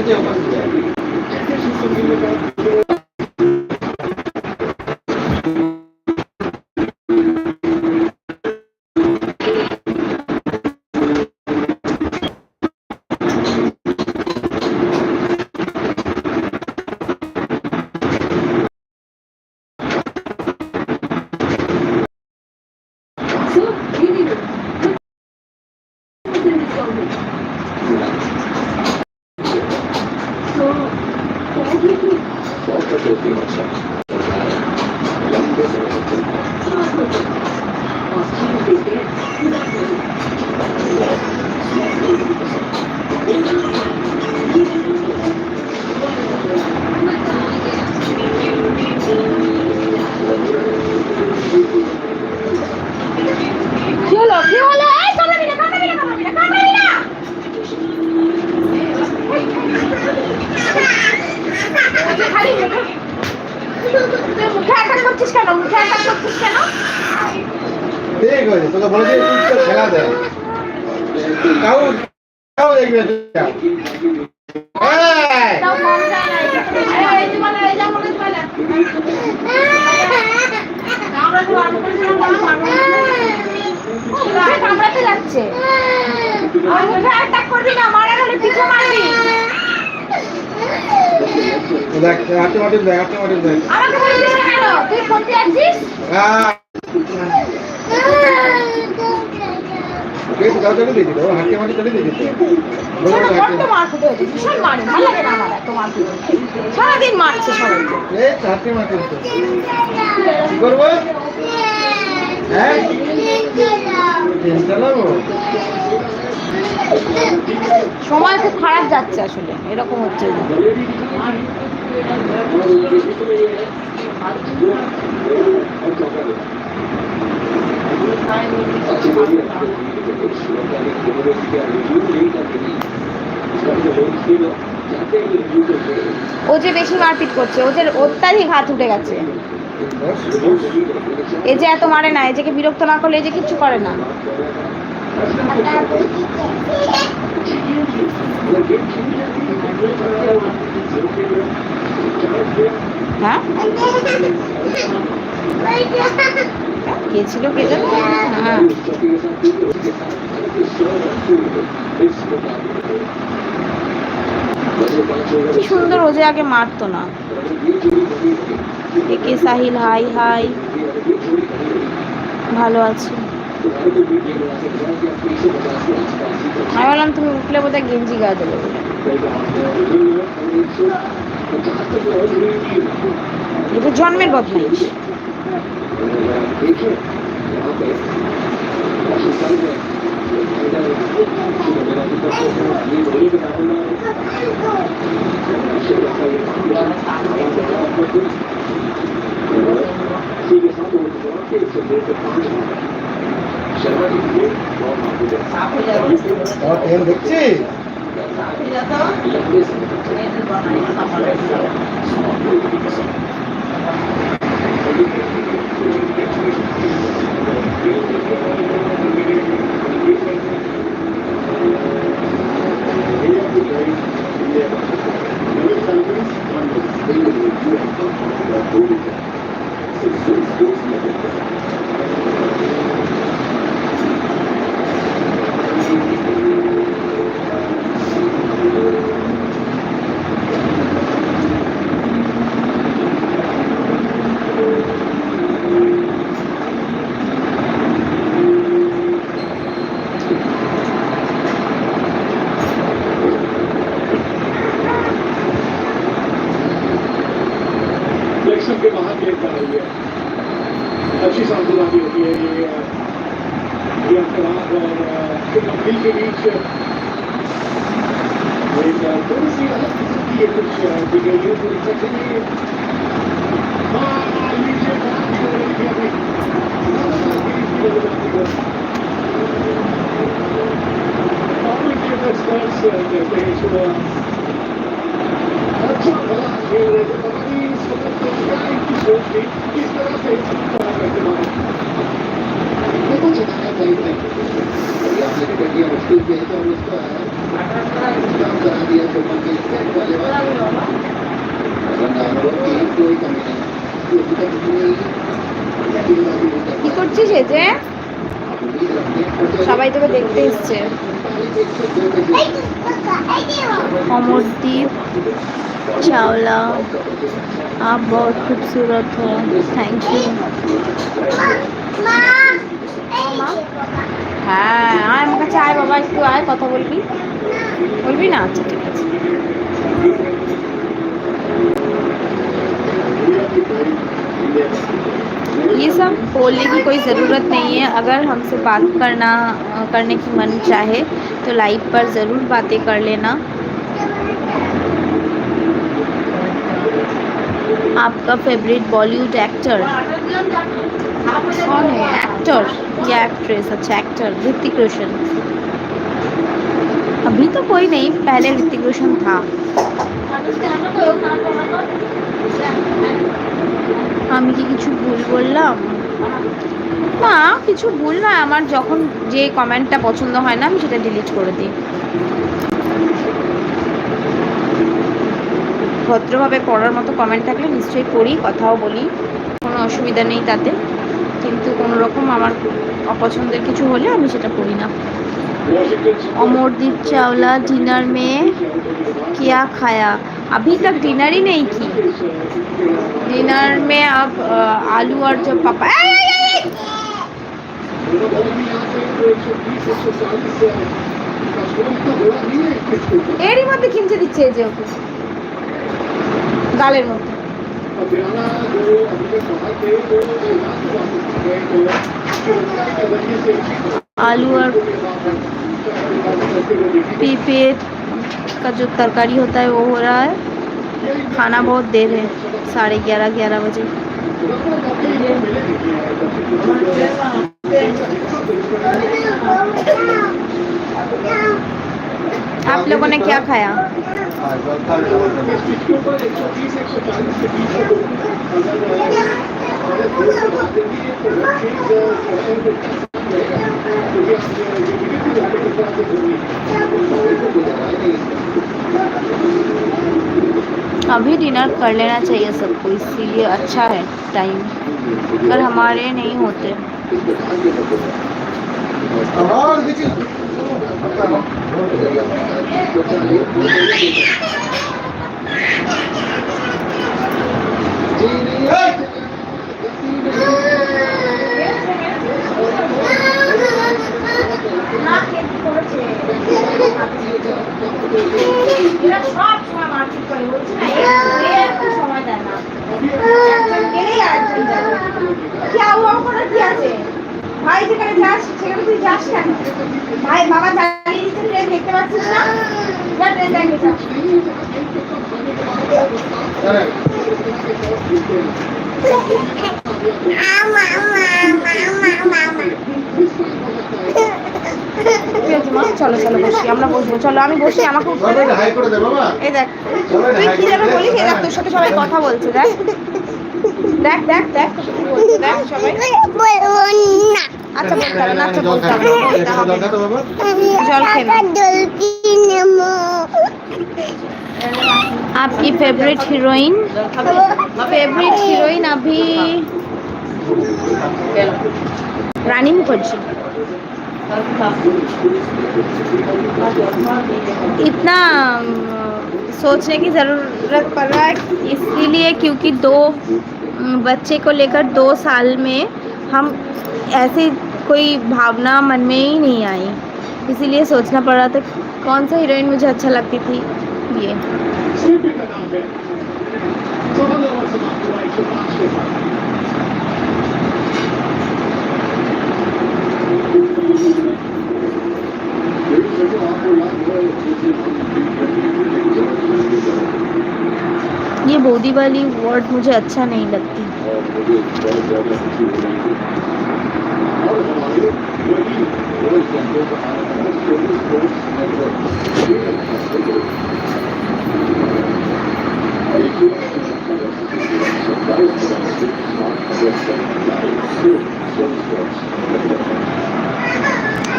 मुझे thank you. কি করছিস কেন মুখে আঘাত করছিস কেন ঠিক হয়েছে তোকে বলেছি খেলা দেয় কাউ কাউ দেখবে মন মানে মনে হয় কামড়াতে যাচ্ছে করবি না মারা গেলে পিছু মারবি দেখ হাতে মাটি দেখ হাতে মাটি দেখ সারাদিন মারছে সময় খুব খারাপ যাচ্ছে আসলে এরকম হচ্ছে বেশি মারপিট করছে, ওদের অত্যাধিক হাত উঠে গেছে। এ যে এত মারে না এ যে বিরক্ত না করলে এ যে কিচ্ছু করে না। হ্যাঁ? কে হ্যাঁ। কি সুন্দর, ও যে আগে মারতো না। একে সাহিল, হাই হাই। ভালো আছি। আমি বললাম তুমি উঠলে বোধহয় গেঞ্জি গা দেবে। এটা জন্মের বদমাইশ। আমার ট্রেন দেখছি starts uh, the phase one. Here is the Marines, the guy who should be, he's going to take the ball at the moment. How much of that do you think? The other thing here is good data on the square. Comes the idea from one day, ten, twelve, eleven. And now, what do you do it again? You look at me. কি করছিস এতে সবাই তোকে দেখতে এসছে अमरदीप चावला आप बहुत खूबसूरत हो थैंक यू হ্যাঁ আয় আমার কাছে আয় বাবা একটু আয় কথা বলবি বলবি না আচ্ছা ঠিক আছে ये सब बोलने की कोई ज़रूरत नहीं है। अगर हमसे बात करना करने की मन चाहे तो लाइव पर ज़रूर बातें कर लेना। आपका फेवरेट बॉलीवुड एक्टर कौन है एक्टर या एक्ट्रेस अच्छा एक्टर ऋतिक रोशन। अभी तो कोई नहीं, पहले ऋतिक रोशन था। আমি কি কিছু ভুল বললাম? না, কিছু ভুল না আমার যখন যে কমেন্টটা পছন্দ হয় না, আমি সেটা ডিলিট করে দিই। ভদ্রভাবে পড়ার মতো কমেন্ট থাকলে নিশ্চয়ই পড়ি, কথাও বলি। কোনো অসুবিধা নেই তাতে। কিন্তু কোনো রকম আমার অপছন্দের কিছু হলে আমি সেটা পড়ি না। অমরদীপ চাওলা ডিনার মেয়ে, কেয়া খায়া? अभी तक डिनर ही नहीं की डिनर में अब अ, आलू और जो पापा ए, ए, ए, ए! এরই মধ্যে কিনতে দিচ্ছে এই যে ওকে গালের মধ্যে आलू और पीपे का जो तरकारी होता है, वो हो रहा है। खाना बहुत देर है, साढ़े ग्यारह ग्यारह बजे। आप लोगों ने क्या खाया? अभी डिनर कर लेना चाहिए सबको इसीलिए अच्छा है टाइम पर हमारे नहीं होते। আমার দেখি ভাই, যেখানে যাস, সেখানে তুই যাস কেন? ভাই, বাবা চালিয়ে দিচ্ছে দেখতে পাচ্ছিস না? যা ট্রেন দেখে যা। ঠিক আছে মা চলো চলো বসি আমরা বসবো চলো আমি বসি আমাকে উঠতে সবাই দে। হাই করে দে বাবা এই দেখ তুই কি যেন বলিস এই দেখ তোর সাথে সবাই কথা বলছে দেখ দেখ দেখ দেখ তোর সাথে কি বলছে দেখ সবাই আচ্ছা বলতে হবে না আচ্ছা জল বলতে খাবে হবে না, বলতে এখানে হবে জল খাতো বাবা জল খেয়ে নাও। आपकी फेवरेट हीरोइन फेवरेट हीरोइन अभी रानी मुखर्जी इतना सोचने की ज़रूरत पड़ रहा है इसीलिए क्योंकि दो बच्चे को लेकर दो साल में हम ऐसी कोई भावना मन में ही नहीं आई। इसीलिए सोचना पड़ रहा था कौन सा हीरोइन मुझे अच्छा लगती थी, ये। बोदी वाली वर्ड मुझे अच्छा नहीं लगती।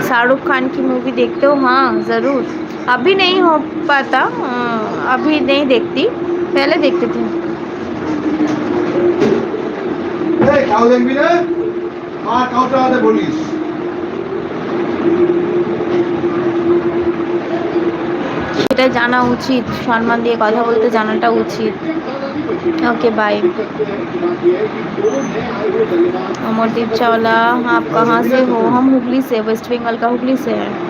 शाहरुख खान की मूवी देखते हो? हाँ ज़रूर। अभी नहीं हो पाता। अभी नहीं देखती। पहले देखती थी কাউ দেখবি না আর কাউ চালাতে বলিস সেটা জানা উচিত সম্মান দিয়ে কথা বলতে জানাটা উচিত ओके बाय अमरदीप चावला आप कहाँ से हो हम हुगली से वेस्ट बंगाल का हुगली से हैं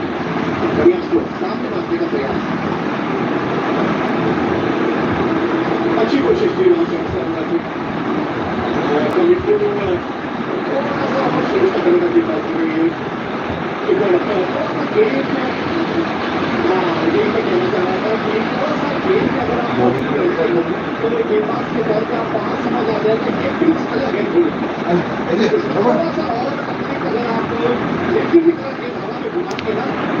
प्रयास को सामने लाने का प्रयास अच्छी कोशिश की वहाँ से अगर आप लेकिन भी में घुमा के ना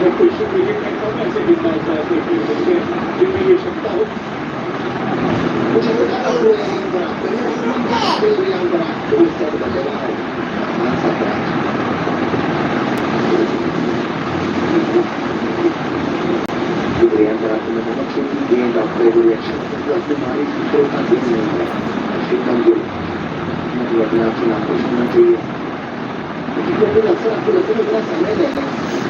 जब कोई सुप्रीम में कम ऐसे गिरना होता है तो उसके जितनी ये क्षमता हो बीमारी दूसरों का दिन नहीं है अच्छी कमजोरी मतलब अपने आप से नाखुश होना चाहिए लेकिन अगर अक्सर आपको लगता है थोड़ा समय लगेगा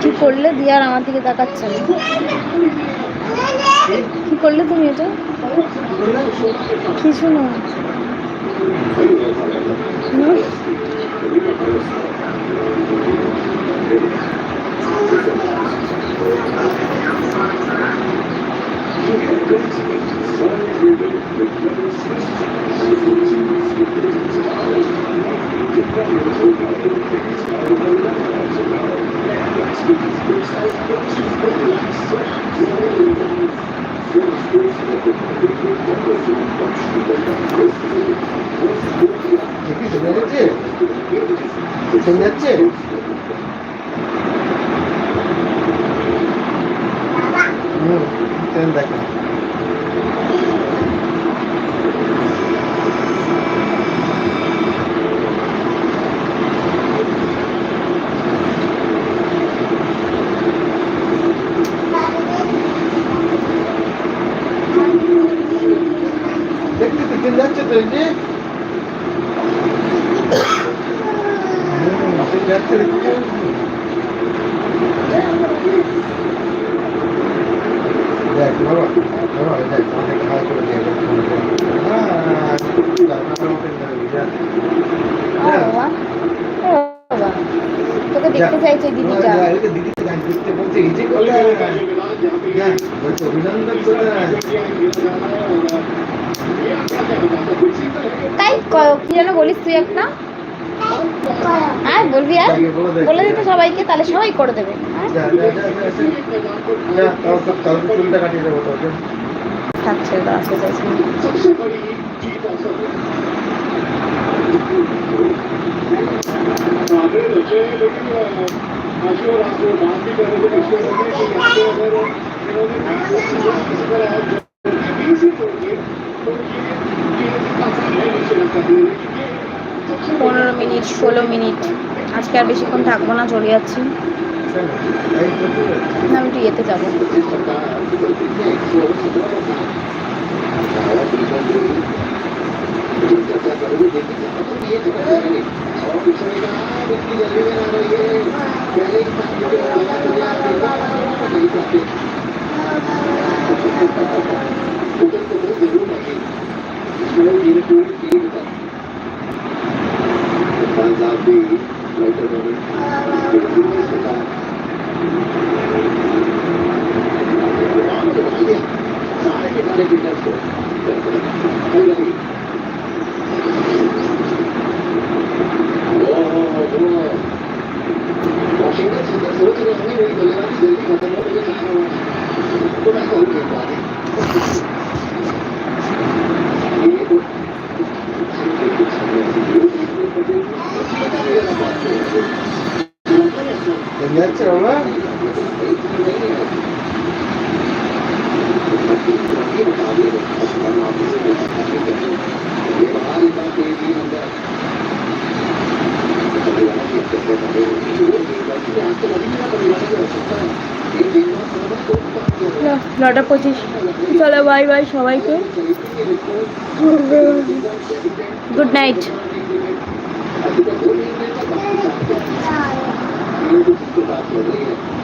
কি করলে? দিয়া আর আমার দিকে তাকাচ্ছে না। কি করলে তুমি এটা? কিছু না হুম? দেখি শুনে যাচ্ছে? ট্রেন দেখো দেখলি তো ট্রেন যাচ্ছে তো এই যে হুম, ট্রেন যাচ্ছে দেখি দেখ বাবা বাবা দেখ অনেক হাই করে দিয়ে হ্যাঁ তারপরে ওকে দেখ ও বাবা, ও বাবা। তোকে দেখতে চাইছে দিদিটা দিদি গান করতে বলছে এই যে কথা বলছে অভিনন্দন তাই কি যেন বলিস তুই একটা? হ্যাঁ বলবি আর? বলে দিতে সবাইকে তাহলে সবাই করে দেবে। হ্যাঁ? Thank you. পনেরো মিনিট, ষোলো মিনিট। আজকে আর বেশিক্ষণ থাকব না, চলে যাচ্ছি। আমি একটু ইয়েতে যাব। যাচ্ছে বাবা নটা পঁচিশ। চলো বাই বাই সবাইকে। Good night about the arena.